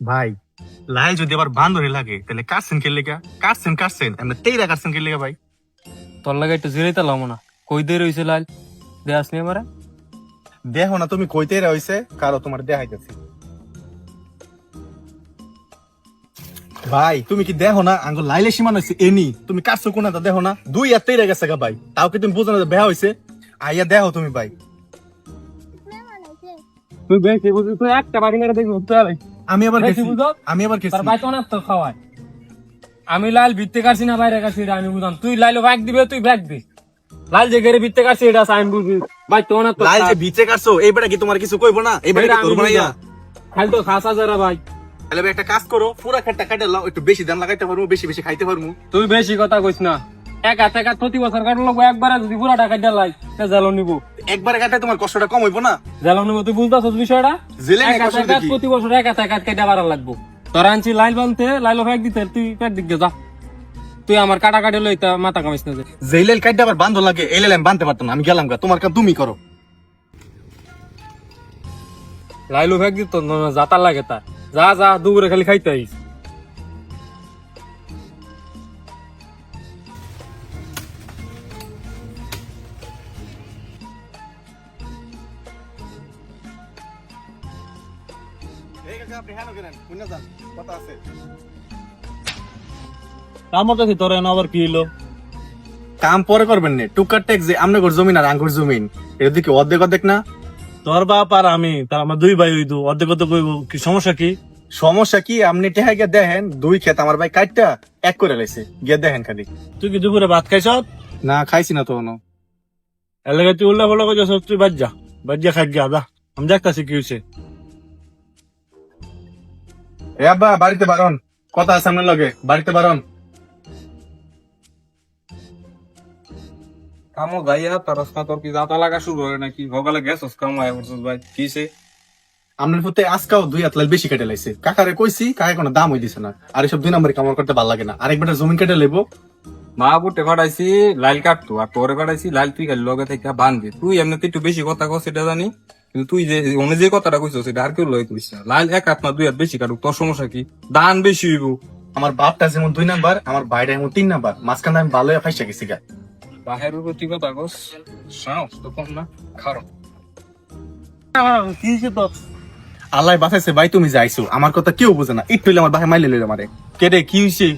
ভাই লাইল যদি আবার বান্ধরে লাগে তাহলে কাটছেন কে লেগা? কাটছেন কাটছেন। আমরা তেইরা কাটছেন কে লেগা ভাই? তোর লাগে একটু জিরাইতে লাম না। কই দিয়ে রইছে লাল দেয়াস নি আমারে? দেখো না তুমি কইতে রইছে কারও তোমার দেখাইতেছি। ভাই তুমি কি দেখো না? আঙ্গুল লাইলে সীমান হয়েছে এনি তুমি কাটছো কোনা তা দেখো না? দুই আর তেইরা গেছে গা ভাই। তাও কি তুমি বুঝো না যে বেহা হয়েছে আইয়া দেখো তুমি ভাই। তুই বেশি বুঝি তুই একটা বাড়ি মেরে দেখবি তাহলে আমি আবার গেছি আমি আবার গেছি তার অনেক তো খাওয়ায়। আমি লাল কাটছি না বাইরে এটা আমি বুঝলাম। তুই লাইলো ব্যাগ দিবে তুই ব্যাগ দিস লাল যে গেরে ভিত্তে কাটছি এটা আমি বুঝবি ভাই তো তো লাইল যে বিচে কাটছো এইবারে কি তোমার কিছু কইবো না? এইবারে এটা কি আমি করব না খালি তো খাসা যারা ভাই। তাহলে একটা কাজ করো পুরা খেটটা কাটে লাও একটু বেশি দাম লাগাইতে পারব বেশি বেশি খাইতে পারব। তুই বেশি কথা কইস না। এক হাতে কাট প্রতি বছর কাটলো একবারে যদি পুরা টাকা নিব। একবারে কাটে তোমার কষ্টটা কম হইবো না? নিব তুই বিষয়টা? জেলে এক হাতে কাট প্রতি বছর এক হাতে কাট কেটে বাড়া লাগবো। তোর আনছি লাইল বানতে লাইলো ফেক দিতে তুই পেট দিক যা। তুই আমার কাটা কাটে লইতা মাথা কামিস না যে। জেলেল কাটতে আবার বান্ধ লাগে এই লাইল আমি বানতে পারতাম আমি গেলাম গা। তোমার কাম তুমি করো। লাইলো ফেক দিত না যাতার লাগে তার যা যা দুপুরে খালি খাইতে আইস। তোর আবার কি হলো কাম পরে করবেন না টুকার যে আমনে ঘর জমিন আর আঙ্গুর জমিন এর দিকে অর্ধেক অর্ধেক না? তোর বাপ আর আমি তার আমার দুই ভাই হইতো অর্ধেক কত কইব কি সমস্যা কি? সমস্যা কি আপনি টেহা গিয়ে দেখেন দুই ক্ষেত আমার ভাই কাটটা এক করে লাইছে গিয়ে দেখেন খালি। তুই কি দুপুরে ভাত খাইছ? না খাইছি না তো তুই ফল্লা তুই বাদ যা বাদ যা খাই গা যা। আমি দেখতাছি কি হয়েছে এ আব্বা বাড়িতে বারণ। কথা আছে আপনার লগে। বাড়িতে বারণ। কামো গাইয়া তার রাস্তা তোর কি যাতা লাগা শুরু হয় নাকি? ভোগালে গেছস কামো আয় করছস ভাই। কিসে আপনার প্রতি আজকাও দুই হাত লাইল বেশি কেটে লাইছে। কাকারে কইছি কাকা কোনো দাম হই দিছে না। আর এসব দুই নম্বরে কামার করতে ভালো লাগে না। আর আরেকবার জমিন কেটে লেবো। মা বুটে ফাটাইছি লাইল কাটতো। আর তোরে ফাটাইছি লাইল তুই লগে থেকে বান্ধবি তুই এমনিতে একটু বেশি কথা কস সেটা জানি। কিন্তু তুই যে অন্য যে কথাটা কইছস সেটা আর কেউ লয় কইস না। লাইল এক হাত না দুই হাত বেশি কাটুক তোর সমস্যা কি? দান বেশি হইব। আমার বাপটা যেমন দুই নাম্বার আমার ভাইটা যেমন তিন নাম্বার। মাঝখানে আমি ভালো ফাইসা গেছি গা। বাহের উপর তুই কথা কস সাহস তো কম না খারো। কি আল্লাহ বাঁচাইছে ভাই তুমি যাইছো আমার কথা কেউ বুঝে না। একটু আমার ভাই মাইলে লইলে মারে কেটে কি হয়েছে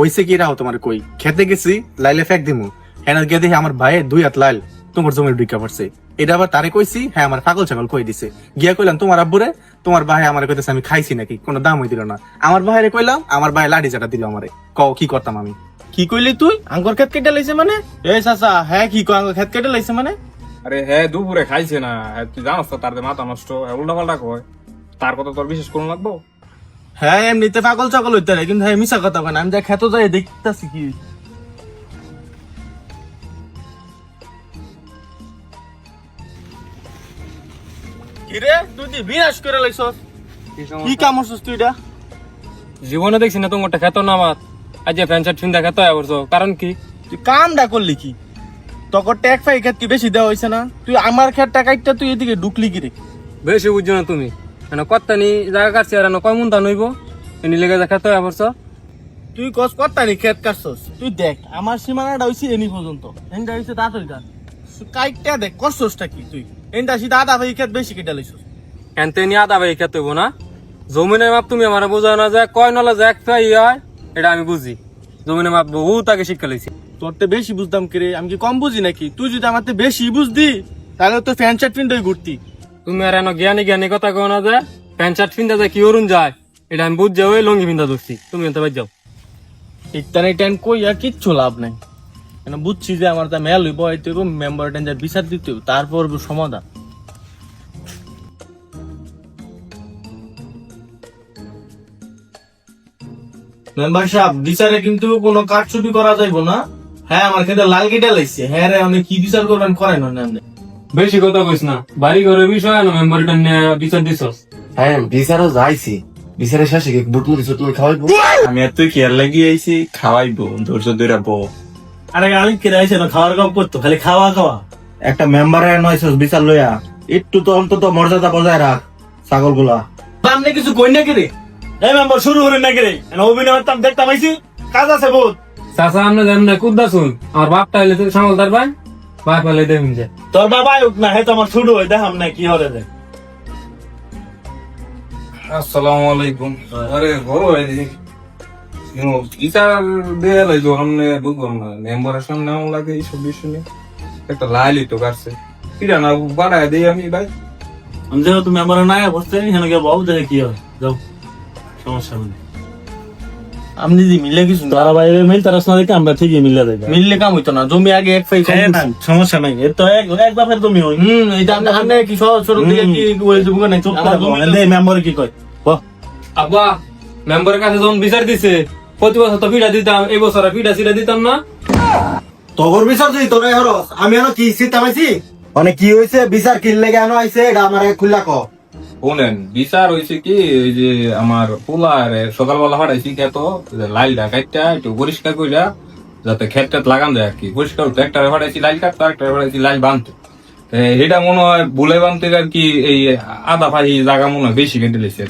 ওইসে কি রাও তোমার কই? খেতে গেছি লাইলে ফেক দিমু। হ্যাঁ গিয়ে দেখি আমার ভাইয়ের দুই হাত লাইল তোমার জমির ঢুকা পড়ছে। এটা আবার তারে কইছি হ্যাঁ আমার পাগল ছাগল কই দিছে। গিয়া কইলাম তোমার আব্বুরে তোমার ভাই আমার কইতেছে আমি খাইছি নাকি কোনো দামই দিল না। আমার ভাইরে কইলাম আমার ভাই লাঠি চাটা দিল আমারে। কও কি করতাম আমি? কি কইলি তুই? আঙ্গুর খেত কেটে লাইছে মানে? এই চাচা হ্যাঁ কি কয় আঙ্গুর খেত কেটে লাইছে মানে? আরে হ্যাঁ দুপুরে খাইছে না। হ্যাঁ, তুই জানোস তো তার মাথা নষ্ট। উল্টা পাল্টা কয়। তার কথা তোর বিশেষ করুন লাগবো? হ্যাঁ এমনিতে পাগল ছাগল হইতে কিন্তু হ্যাঁ মিশা কথা কেন আমি যা খেতে যাই দেখতেছি কি তুই বিনাশ করে লাইছস। কি কাম হচ্ছিস তুই এটা? জীবনে দেখছি না তোমারটা খেত না আমার। আজ যে ফ্যান শার্ট ফিন্দা খেত করছ কারণ কি? তুই কামটা করলি কি? তখন ট্যাগ ফাই খেত কি বেশি দেওয়া হয়েছে না? তুই আমার খেত টাকাইটা তুই এদিকে ঢুকলি কি রে? বেশি বুঝছ না তুমি। মানে কত্তানি জায়গা কাটছি আর কয় মুন্তা নইব? এনি লেগে যা খেত করছ তুই কস করতানি খেত কাটছস? তুই দেখ আমার সীমানাটা হইছে এনি পর্যন্ত। এনটা হইছে তাড়াতাড়ি কাট কাইটটা দেখ করছসটা কি তুই? এনটা সিধা আধা ভাই খেত বেশি কেটে লাইছস। এনতে নিয়ে আদা ভাই খেতে না? জমিনের মাপ তুমি আমার বোঝাও না যে কয় নলে যে এক ফাই হয় এটা আমি বুঝি। জমিনের মাপ বহুত আগে শিক্ষা লইছি। তোর তো বেশি বুঝতাম কি রে আমি কি কম বুঝি নাকি? তুই যদি আমার তো বেশি বুঝদি তাহলে তো ফ্যান শার্ট পিন্ডই ঘুরতি। তুমি আর এনে জ্ঞানী জ্ঞানী কথা কও না যে প্যান্ট শার্ট ফিন্দা যায় কি অরুণ যায় এটা আমি বুঝ যাও লঙ্গি ফিন্দা ধরছি। তুমি এনতে বাদ যাও। ইত্যানি টাইম কই আর কিচ্ছু লাভ নাই। কেন বুঝছি যে আমার তা মেল হইব হয়তো মেম্বার টেন্ডার বিচার দিতে তারপর সমাধান। মেম্বার সাহেব বিচারে কিন্তু কোনো কাটছুটি করা যাইব না। হ্যাঁ আমার খেতে লাল কেটে লাইছে। হ্যাঁ রে আপনি কি বিচার করবেন? করেন না আপনি বেশি কথা কইস না। বাড়ি ঘরের বিষয় না মেম্বারটা নিয়ে বিচার দিছস। হ্যাঁ বিচারও যাইছি। বিচারের শেষে কি বুট মুড়ি চুটমুড়ি খাওয়াইবো? আমি এত কেয়ার লাগিয়ে আইছি? খাওয়াইবো ধৈর্য ধরে বউ। আরে আমি কেটে আইছে না খাওয়ার কাম করতো? খালি খাওয়া খাওয়া। একটা মেম্বারের নয়ছস বিচার লইয়া। একটু তো অন্তত মর্যাদা বজায় রাখ ছাগলগুলা সামনে কিছু কই না কি রে? এই মেম্বার শুরু করেন নাকি রে? অভিনয় দেখতাম আইছি। কাজ আছে বহুত। চাচা আপনি যেমন কুদ্দা শুন আমার বাপটা হইলে তো সামাল তার ভাই বাপ হইলে দেখুন যে। তোর বাবা আয়ুক না হে তো আমার শুরু হয় দেখাম না কি হরে দেখ আসসালামু আলাইকুম। আরে বড় ভাই দেয়া বুঝলাম না মেম্বারের সামনে আমার লাগে এইসব বিষয় নিয়ে। একটা লাইলি তো কাটছে। কিরা না বাড়ায় দিই আমি ভাই। আমি যেহেতু মেম্বার নাই বসতে এখানে গিয়ে বাবু দেখে কি হয়। যাও। সমস্যা নেই। আপনি যদি মিলে কিছু না তারা বাইরে মিল তারা শোনা দেখে আমরা ঠিকই মিলে দেবে। মিললে কাম হইতো না জমি আগে এক ফাই সমস্যা নাই। এর তো এক এক বাপের তুমি হই হুম এইটা আমরা সামনে কি সহজ সরল দিকে কি ওই যুগ নাই চুপ করে বল। মেম্বার কি কয়? বল আব্বা মেম্বারের কাছে বিচার দিছে প্রতি বছর তো ফিটা দিতাম এই বছর আর ফিটা দিতাম না। তগর বিচার যদি তোরা হরস। আমি এনো কি পাইছি? মানে কি হয়েছে বিচার কিনলে কেন আইছে? এটা আমার খুললা ক। শোনেন বিচার হয়েছে কি ওই যে আমার পোলার সকালবেলা খেত একটু পরিষ্কার কইরা যাতে খেত টেত লাগান যায় আর কি। পরিষ্কার একটা লাইল কাটতো একটা ফাটাইছি লাইল বানতো। এটা মনে হয় বুলে বানতে আর কি এই আধা ফাহি জায়গা মনে হয় বেশি কেটে লেছে।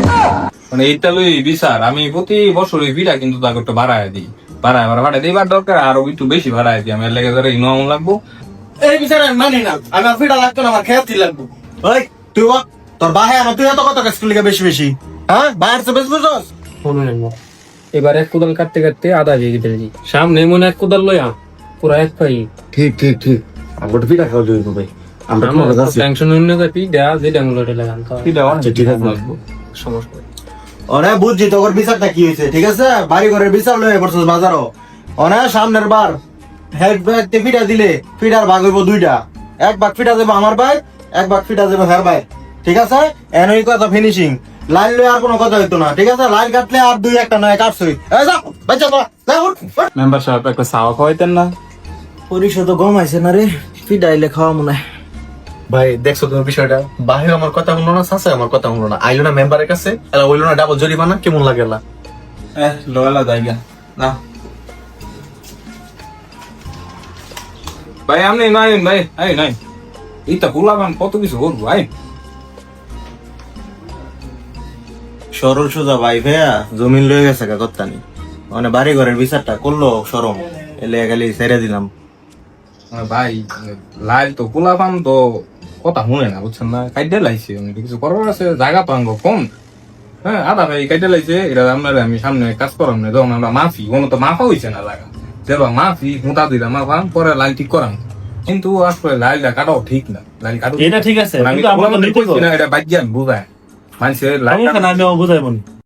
মানে এইটা লই বিচার। আমি প্রতি বছর ওই ভিড়া কিন্তু তাকে একটু বাড়ায় দিই। বাড়ায় দিবার দরকার আরও একটু বেশি বাড়ায় দিই। আমি এর লেগে ধরে ইনম লাগবো। এই বিচার আমি মানি না। আমার ফিটা লাগতো না আমার খেয়াতি লাগবো। তুই তোর বাহে আমার তুই এত কত স্কুল লিখে বেশি বেশি? হ্যাঁ? বাইরে তো বেশ বুঝছস? শুনুন এবার এক কোদাল কাটতে কাটতে আধা ফেলেছি সামনে মনে এক কোদাল লইয়া পুরা এক পাই। ঠিক ঠিক ঠিক। পিঠা খাওয়া ভাই আমরা টেনশন পিঠা মূলত লাগান। আচ্ছা, ঠিক আছে। সমস্যা। অনে বুঝছি তোর বিচারটা কি হয়েছে ঠিক আছে? বাড়ি ঘরের বিচার লয়ে পড়ছস বাজারও। অনে সামনের বার হেড ব্যাগ তে ফিটা দিলে ফিটার ভাগ হইব দুইটা। এক ভাগ ফিটা দেবো আমার ভাই এক ভাগ ফিটা দেবো হের ভাই। ঠিক আছে? এনই কথা ফিনিশিং লাইন লয়ে আর কোনো কথা হইতো না ঠিক আছে? লাইন কাটলে আর দুই একটা নয় কাটছই। এই যা বাচ্চা তো যা উঠ, উঠ। মেম্বার সাহেব একটা চাওয়া খাওয়াইতেন না? পরিশোধ গম আইছে না রে আইলে খাওয়া মনে ভাই দেখছ তুমি বিষয়টা? বাহির আমার কথা শুনলো না সাসে আমার কথা শুনলো না। আইলো না মেম্বারের কাছে এলা হইল না ডাবল জরিমানা কেমন লাগে এলা? এহ লোয়ালা জায়গা। না। ভাই আপনি নাই ভাই। এই নাই এইটা পোলাবান কত কিছু করব ভাই সরল সোজা ভাই ভাইয়া জমিন লয়ে গেছে গা কত্তানি মানে বাড়ি ঘরের বিচারটা করল সরম এলে খালি ছেড়ে দিলাম। ভাই লাইল তো পোলাপান তো কথা শুনে না বুঝছেন না? কাইডে লাইছে কিছু করার আছে জায়গা পাঙ্গ কম হ্যাঁ আদা ভাই কাইডে লাইছে এটা আপনার আমি সামনে কাজ করাম না যখন আমরা মাফি কোনো তো মাফা হয়েছে না জায়গা যেবা মাফি মোটা দিলা মাফাম পরে লাইল ঠিক করাম। কিন্তু আসলে লাইলটা কাটাও ঠিক না লাইল কাটো এটা ঠিক আছে আমি কিন্তু আমরা তো নিতে কইছি না এটা আমি বুঝাই মানুষের সমস্যা না আমি বুঝাইব না